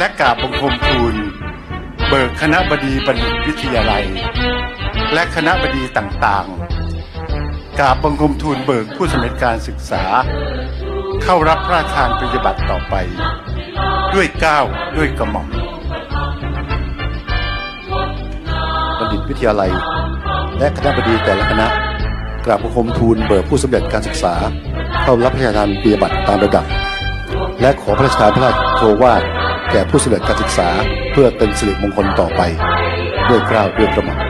และกราบบังคมทูล เบิกคณะบดีบัณฑิตวิทยาลัย และคณะบดีต่างๆกราบบังคมทูลเบิกผู้สำเร็จการศึกษา เข้ารับพระราชทานปริญญาบัตรต่อไป ด้วยเก้าวด้วยกระหม่อมบัณฑิตวิทยาลัย และคณะบดีแต่ละคณะกราบบังคมทูลเบิกผู้สำเร็จการศึกษา เข้ารับพระราชทานปริญญาบัตรตามระดับ และขอพระราชทานพระราชโทวาท แก่ผู้สำเร็จการศึกษาเพื่อเป็นสิริมงคลต่อไป ด้วยเกล้าวด้วยกระหม่อม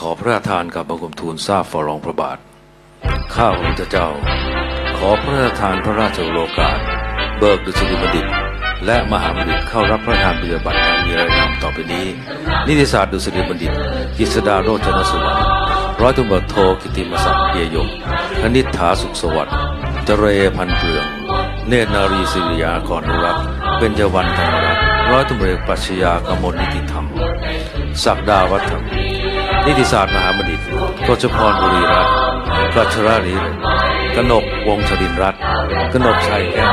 ขอพระราชทานกับบังคมทูลทราบฝ่ารองพระบาท ข้าพระพุทธเจ้า ขอพระราชทานพระราชโลกาสเบิกดุษฎีบัณฑิต และมหาบัณฑิตเข้ารับพระราชทานปริญญาบัตรดังมีรายนามต่อไปนี้ นิติศาสตร์ดุษฎีบัณฑิตกฤษดาโรจนสุวรรณร้อยตำรวจโทกิติมศักดิ์เบียยงคณิษฐาสุขสวัสดิ์เจเรพันเปลือง เนตรนารีศิริยากรุรักษ์เบญจวรรณธนรัตน์ร้อยตำรวจเอกปรัชญากมลนิติธรรม ศักดาวัฒน์นิติศาสตร์มหาบัณฑิตกชพรบุรีรัตน์กัชราลีกนกวงศ์ชรินร์รัตน์กนกชัยแก้ว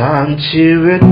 ทางชีวิต